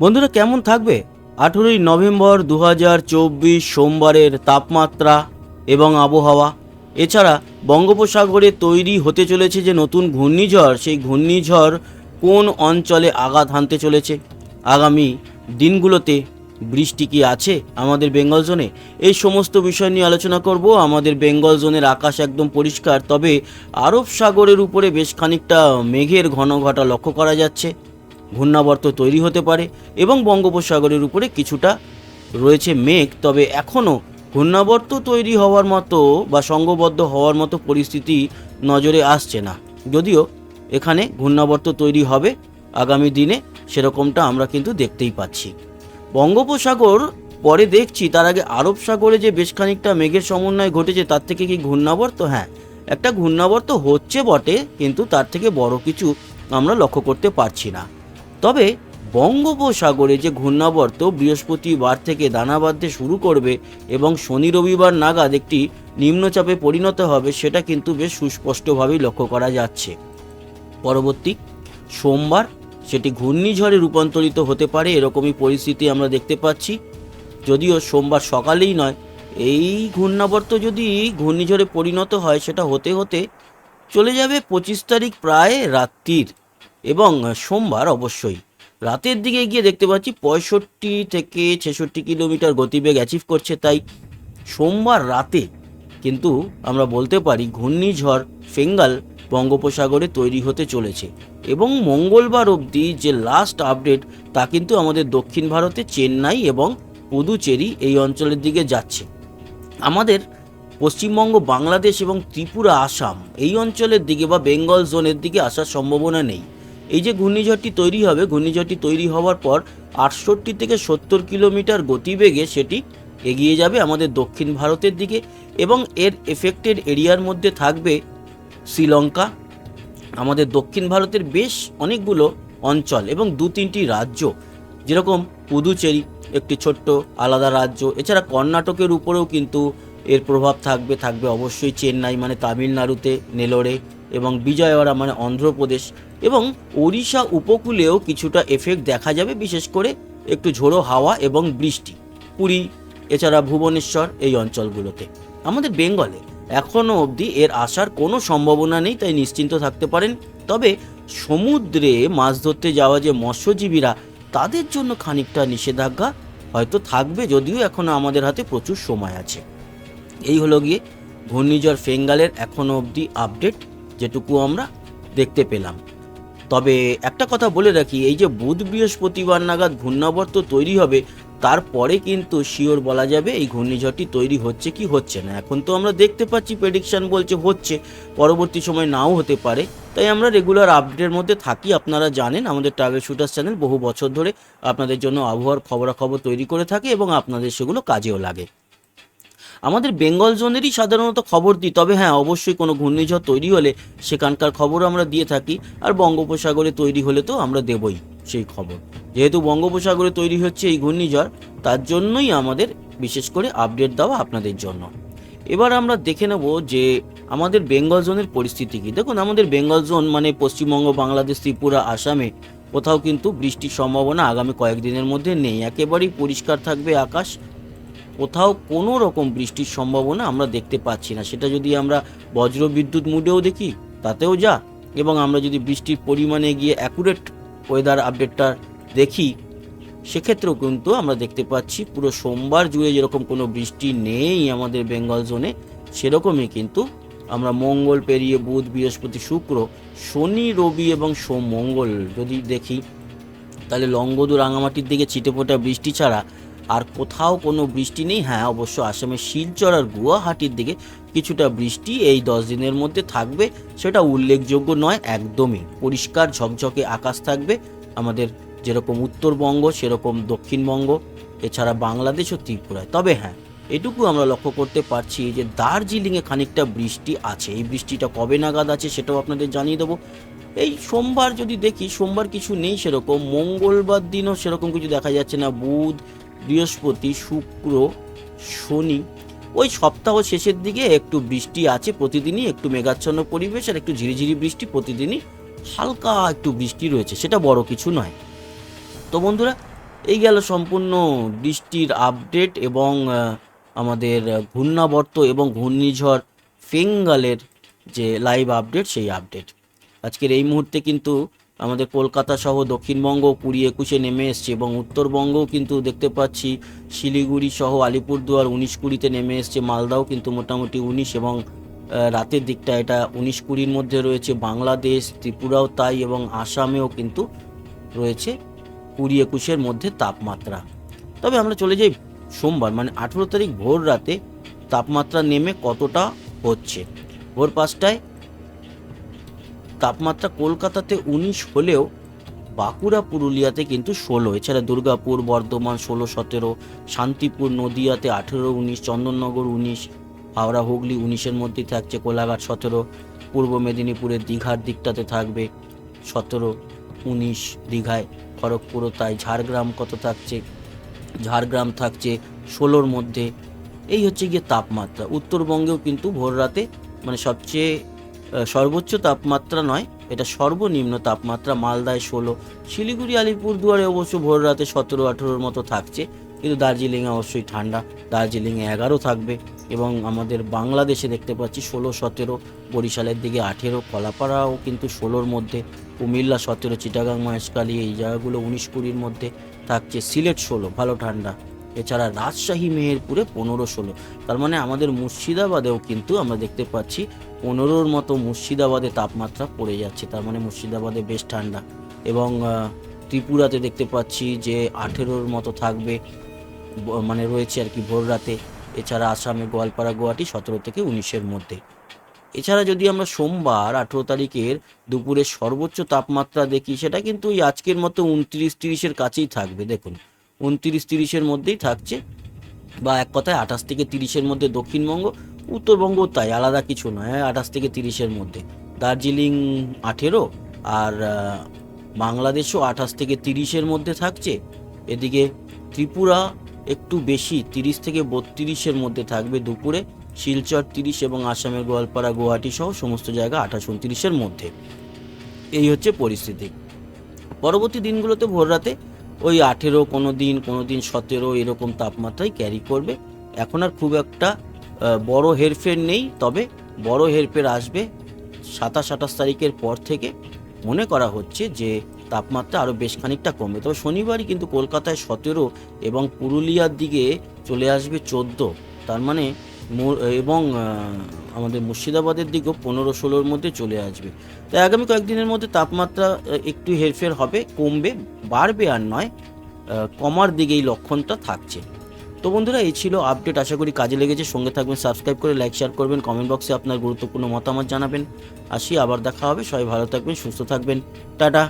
বন্ধুরা কেমন থাকবে? আঠেরোই নভেম্বর দু হাজার চব্বিশ সোমবারের তাপমাত্রা এবং আবহাওয়া। এছাড়া বঙ্গোপসাগরে তৈরি হতে চলেছে যে নতুন ঘূর্ণিঝড়, সেই ঘূর্ণিঝড় কোন অঞ্চলে আঘাত হানতে চলেছে? আগামী দিনগুলোতে বৃষ্টি কি আছে আমাদের বেঙ্গল জোনে? এই সমস্ত বিষয় নিয়ে আলোচনা করব। আমাদের বেঙ্গল জোনের আকাশ একদম পরিষ্কার, তবে আরব সাগরের উপরে বেশ খানিকটা মেঘের ঘন ঘটা লক্ষ্য করা যাচ্ছে। ঘূর্ণাবর্ত তৈরি হতে পারে এবং বঙ্গোপসাগরের উপরে কিছুটা রয়েছে মেঘ, তবে এখনও ঘূর্ণাবর্ত তৈরি হওয়ার মতো বা সঙ্গবদ্ধ হওয়ার মতো পরিস্থিতি নজরে আসছে না। যদিও এখানে ঘূর্ণাবর্ত তৈরি হবে আগামী দিনে, সেরকমটা আমরা কিন্তু দেখতেই পাচ্ছি। বঙ্গোপসাগর পরে দেখছি, তার আগে আরব সাগরে যে বেশ খানিকটা মেঘের সমন্বয় ঘটেছে, তার থেকে কি ঘূর্ণাবর্ত? হ্যাঁ একটা ঘূর্ণাবর্ত হচ্ছে বটে, কিন্তু তার থেকে বড় কিছু আমরা লক্ষ্য করতে পারছি না। তবে বঙ্গোপসাগরে যে ঘূর্ণাবর্ত বৃহস্পতিবার থেকে দানা বাঁধতে শুরু করবে এবং শনি রবিবার নাগাদ একটি নিম্নচাপে পরিণত হবে, সেটা কিন্তু বেশ সুস্পষ্টভাবেই লক্ষ্য করা যাচ্ছে। পরবর্তী, সোমবার সেটি ঘূর্ণিঝড়ে রূপান্তরিত হতে পারে, এরকমই পরিস্থিতি আমরা দেখতে পাচ্ছি। যদিও সোমবার সকালেই নয়, এই ঘূর্ণাবর্ত যদি ঘূর্ণিঝড়ে পরিণত হয়, সেটা হতে হতে চলে যাবে পঁচিশ তারিখ প্রায় রাত্রির। এবং সোমবার অবশ্যই। রাতের দিকে গিয়ে দেখতে পাচ্ছি পঁয়ষট্টি থেকে ছেষট্টি কিলোমিটার গতিবেগ অ্যাচিভ করছে, তাই সোমবার রাতে কিন্তু আমরা বলতে পারি ঘূর্ণিঝড় ফেঙ্গাল বঙ্গোপসাগরে তৈরি হতে চলেছে এবং মঙ্গলবার অবধি যে লাস্ট আপডেট তা কিন্তু আমাদের দক্ষিণ ভারতে চেন্নাই এবং পুদুচেরি এই অঞ্চলের দিকে যাচ্ছে। আমাদের পশ্চিমবঙ্গ, বাংলাদেশ এবং ত্রিপুরা, আসাম এই অঞ্চলের দিকে বা বেঙ্গল জোনের দিকে আসার সম্ভাবনা নেই। এই যে ঘূর্ণিঝড়টি তৈরি হবে, ঘূর্ণিঝড়টি তৈরি হওয়ার পর আটষট্টি থেকে সত্তর কিলোমিটার গতিবেগে সেটি এগিয়ে যাবে আমাদের দক্ষিণ ভারতের দিকে এবং এর এফেক্টেড এরিয়ার মধ্যে থাকবে শ্রীলঙ্কা, আমাদের দক্ষিণ ভারতের বেশ অনেকগুলো অঞ্চল এবং দু তিনটি রাজ্য, যেরকম পুদুচেরি একটি ছোট্ট আলাদা রাজ্য, এছাড়া কর্ণাটকের উপরেও কিন্তু এর প্রভাব থাকবে থাকবে অবশ্যই চেন্নাই মানে তামিলনাড়ুতে, নেলোরে এবং বিজয়ওয়াড়া মানে অন্ধ্রপ্রদেশ এবং ওড়িশা উপকূলেও কিছুটা এফেক্ট দেখা যাবে, বিশেষ করে একটু ঝোড়ো হাওয়া এবং বৃষ্টি। পুরী, এছাড়া ভুবনেশ্বর এই অঞ্চলগুলোতে। আমাদের বেঙ্গলে এখনও অবধি এর আসার কোনো সম্ভাবনা নেই, তাই নিশ্চিন্ত থাকতে পারেন। তবে সমুদ্রে মাছ ধরতে যাওয়া যে মৎস্যজীবীরা, তাদের জন্য খানিকটা নিষেধাজ্ঞা হয়তো থাকবে, যদিও এখনও আমাদের হাতে প্রচুর সময় আছে। এই হলো গিয়ে ঘূর্ণিঝড় ফেঙ্গালের এখনও অবধি আপডেট যেটুকু আমরা দেখতে পেলাম। তবে একটা কথা বলে রাখি, এই যে বুধ বৃহস্পতিবার নাগাদ ঘূর্ণাবর্ত তৈরি হবে, তারপরে কিন্তু শিওর বলা যাবে এই ঘূর্ণিঝড়টি তৈরি হচ্ছে কি হচ্ছে না। এখন তো আমরা দেখতে পাচ্ছি প্রেডিকশান বলছে হচ্ছে, পরবর্তী সময় নাও হতে পারে। তাই আমরা রেগুলার আপডেটের মধ্যে থাকি। আপনারা জানেন, আমাদের ট্রাভেল শুটার্স চ্যানেল বহু বছর ধরে আপনাদের জন্য আবহাওয়ার খবরাখবর তৈরি করে থাকে এবং আপনাদের সেগুলো কাজেও লাগে। আমাদের বেঙ্গল জোনেরই সাধারণত খবর দিই, তবে হ্যাঁ অবশ্যই কোনো ঘূর্ণিঝড় তৈরি হলে সেখানকার খবরও আমরা দিয়ে থাকি, আর বঙ্গোপসাগরে তৈরি হলে তো আমরা দেবই সেই খবর। যেহেতু বঙ্গোপসাগরে তৈরি হচ্ছে এই ঘূর্ণিঝড়, তার জন্যই আমাদের বিশেষ করে আপডেট দেওয়া আপনাদের জন্য। এবার আমরা দেখে নেব যে আমাদের বেঙ্গল জোনের পরিস্থিতি কী। দেখুন, আমাদের বেঙ্গল জোন মানে পশ্চিমবঙ্গ, বাংলাদেশ, ত্রিপুরা, আসামে কোথাও কিন্তু বৃষ্টির সম্ভাবনা আগামী কয়েকদিনের মধ্যে নেই। একেবারেই পরিষ্কার থাকবে আকাশ কোথাও কোনো রকম বৃষ্টির সম্ভাবনা আমরা দেখতে পাচ্ছি না। সেটা যদি আমরা বজ্র বিদ্যুৎ মুডেও দেখি, তাতেও যা। এবং আমরা যদি বৃষ্টির পরিমাণে গিয়ে অ্যাকুরেট ওয়েদার আপডেটটা দেখি, সেক্ষেত্রেও কিন্তু আমরা দেখতে পাচ্ছি পুরো সোমবার জুড়ে যেরকম কোনো বৃষ্টি নেই আমাদের বেঙ্গল জোনে, সেরকমই কিন্তু আমরা মঙ্গল পেরিয়ে বুধ, বৃহস্পতি, শুক্র, শনি, রবি এবং সোম মঙ্গল যদি দেখি, তাহলে লঙ্গদু রাঙামাটির দিকে ছিটেফোঁটা বৃষ্টি ছাড়া আর কোথাও কোনো বৃষ্টি নেই। হ্যাঁ অবশ্য আসামের শিলচর আর গুয়াহাটির দিকে কিছুটা বৃষ্টি এই দশ দিনের মধ্যে থাকবে, সেটা উল্লেখযোগ্য নয়, একদমই। পরিষ্কার ঝকঝকে আকাশ থাকবে, আমাদের যেরকম উত্তরবঙ্গ, সেরকম দক্ষিণবঙ্গ, এছাড়া বাংলাদেশ ও ত্রিপুরায়। তবে হ্যাঁ এটুকু আমরা লক্ষ্য করতে পারছি যে দার্জিলিংয়ে খানিকটা বৃষ্টি আছে। এই বৃষ্টিটা কবে নাগাদ আছে সেটাও আপনাদের জানিয়ে দেবো। এই সোমবার যদি দেখি, সোমবার কিছু নেই সেরকম, মঙ্গলবার দিনও সেরকম কিছু দেখা যাচ্ছে না। বুধ বৃহস্পতি, শুক্র, শনি। ওই সপ্তাহ শেষের দিকে একটু বৃষ্টি আছে প্রতিদিনই, একটু মেঘাচ্ছন্ন পরিবেশ আর একটু ঝিরিঝিরি বৃষ্টি প্রতিদিনই। হালকা একটু বৃষ্টি রয়েছে, সেটা বড় কিছু নয়। তো বন্ধুরা, এই গেল সম্পূর্ণ বৃষ্টির আপডেট এবং আমাদের ঘূর্ণাবর্ত এবং ঘূর্ণিঝড় ফেঙ্গালের যে লাইভ আপডেট সেই আপডেট আজকের এই মুহূর্তে কিন্তু আমাদের কলকাতা সহ দক্ষিণবঙ্গ কুড়ি একুশে নেমে এসছে এবং উত্তরবঙ্গও কিন্তু দেখতে পাচ্ছি, শিলিগুড়ি সহ আলিপুরদুয়ার উনিশ কুড়িতে নেমে এসছে, মালদাও কিন্তু মোটামুটি উনিশ এবং রাতের দিকটা এটা উনিশ কুড়ির মধ্যে রয়েছে, বাংলাদেশ, ত্রিপুরাও তাই এবং আসামেও কিন্তু রয়েছে কুড়ি একুশের মধ্যে তাপমাত্রা। তবে আমরা চলে যাই সোমবার মানে আঠেরো তারিখ ভোর রাতে তাপমাত্রা নেমে কতটা হচ্ছে? ভোর পাঁচটায় তাপমাত্রা কলকাতাতে উনিশ হলেও বাঁকুড়া, পুরুলিয়াতে কিন্তু ষোলো। এছাড়া দুর্গাপুর, বর্ধমান ষোলো, সতেরো, শান্তিপুর, নদিয়াতে আঠেরো, উনিশ, চন্দননগর উনিশ, হাওড়া, হুগলি উনিশের মধ্যেই থাকছে, কোলাঘাট সতেরো, পূর্ব মেদিনীপুরের দীঘার দিকটাতে থাকবে সতেরো, উনিশ দীঘায় খড়গপুরও তাই ঝাড়গ্রাম কত থাকছে? ঝাড়গ্রাম থাকছে ষোলোর মধ্যে। এই হচ্ছে গিয়ে তাপমাত্রা। উত্তরবঙ্গেও কিন্তু ভোর রাতে মানে সবচেয়ে সর্বোচ্চ তাপমাত্রা নয়, এটা সর্বনিম্ন তাপমাত্রা মালদায় ষোলো, শিলিগুড়ি আলিপুরদুয়ারে অবশ্য ভোর রাতে সতেরো, আঠেরোর মতো থাকছে, কিন্তু দার্জিলিংয়ে অবশ্যই ঠান্ডা, দার্জিলিংয়ে এগারো থাকবে এবং আমাদের বাংলাদেশে দেখতে পাচ্ছি ষোলো, সতেরো, বরিশালের দিকে আঠেরো, কলাপাড়াও কিন্তু ষোলোর মধ্যে, কুমিল্লা সতেরো, চিটাগাং, মহেশখালী, এই জায়গাগুলো উনিশ কুড়ির মধ্যে থাকছে, সিলেট ষোলো, ভালো ঠান্ডা। এছাড়া রাজশাহী, মেহেরপুরে পনেরো ষোলো। তার মানে আমাদের মুর্শিদাবাদেও কিন্তু আমরা দেখতে পাচ্ছি পনেরোর মতো মুর্শিদাবাদে তাপমাত্রা পড়ে যাচ্ছে। তার মানে মুর্শিদাবাদে বেশ ঠান্ডা এবং ত্রিপুরাতে দেখতে পাচ্ছি যে আঠেরোর মতো থাকবে মানে রয়েছে আর কি ভোর রাতে। এছাড়া আসামে গোয়ালপাড়া, গুয়াহাটি সতেরো থেকে উনিশের মধ্যে। এছাড়া যদি আমরা সোমবার আঠেরো তারিখের দুপুরের সর্বোচ্চ তাপমাত্রা দেখি, সেটা কিন্তু ওই আজকের মতো উনত্রিশ, তিরিশের কাছেই থাকবে, দেখুন। উনত্রিশ তিরিশের মধ্যেই থাকছে বা এক কথায় আঠাশ থেকে তিরিশের মধ্যে দক্ষিণবঙ্গ উত্তরবঙ্গ তাই আলাদা কিছু নয় হ্যাঁ, আঠাশ থেকে তিরিশের মধ্যে। দার্জিলিং আঠেরো আর বাংলাদেশও আঠাশ থেকে তিরিশের মধ্যে থাকছে। এদিকে ত্রিপুরা একটু বেশি তিরিশ থেকে বত্রিশের মধ্যে থাকবে দুপুরে। শিলচর তিরিশ এবং আসামের গোয়ালপাড়া গুয়াহাটি সহ সমস্ত জায়গা আঠাশ উনত্রিশের মধ্যে। এই হচ্ছে পরিস্থিতি। পরবর্তী দিনগুলোতে ভোর রাতে ওই আঠেরো, কোনো দিন কোনো দিন সতেরো এরকম তাপমাত্রাই ক্যারি করবে। এখন আর খুব একটা বড় হেরফের নেই, তবে বড় হেরফের আসবে সাতাশ, আঠাশ তারিখের পর থেকে। মনে করা হচ্ছে যে তাপমাত্রা আরও বেশ খানিকটা কমবে। তবে শনিবারই কিন্তু কলকাতায় সতেরো এবং পুরুলিয়ার দিকে চলে আসবে চোদ্দ। তার মানে এবং আমাদের মুর্শিদাবাদের দিকেও পনেরো ষোলোর মধ্যে চলে আসবে। তাই আগামী কয়েকদিনের মধ্যে তাপমাত্রা একটু হেরফের হবে, কমবে, বাড়বে আর নয় কমার দিকেই লক্ষণটা থাকছে। তো বন্ধুরা, এই ছিল আপডেট, আশা করি কাজে লেগেছে। সঙ্গে থাকবেন, সাবস্ক্রাইব করে লাইক, শেয়ার করবেন, কমেন্ট বক্সে আপনার গুরুত্বপূর্ণ মতামত জানাবেন। আসি, আবার দেখা হবে। সবাই ভালো থাকবেন, সুস্থ থাকবেন। টাটা।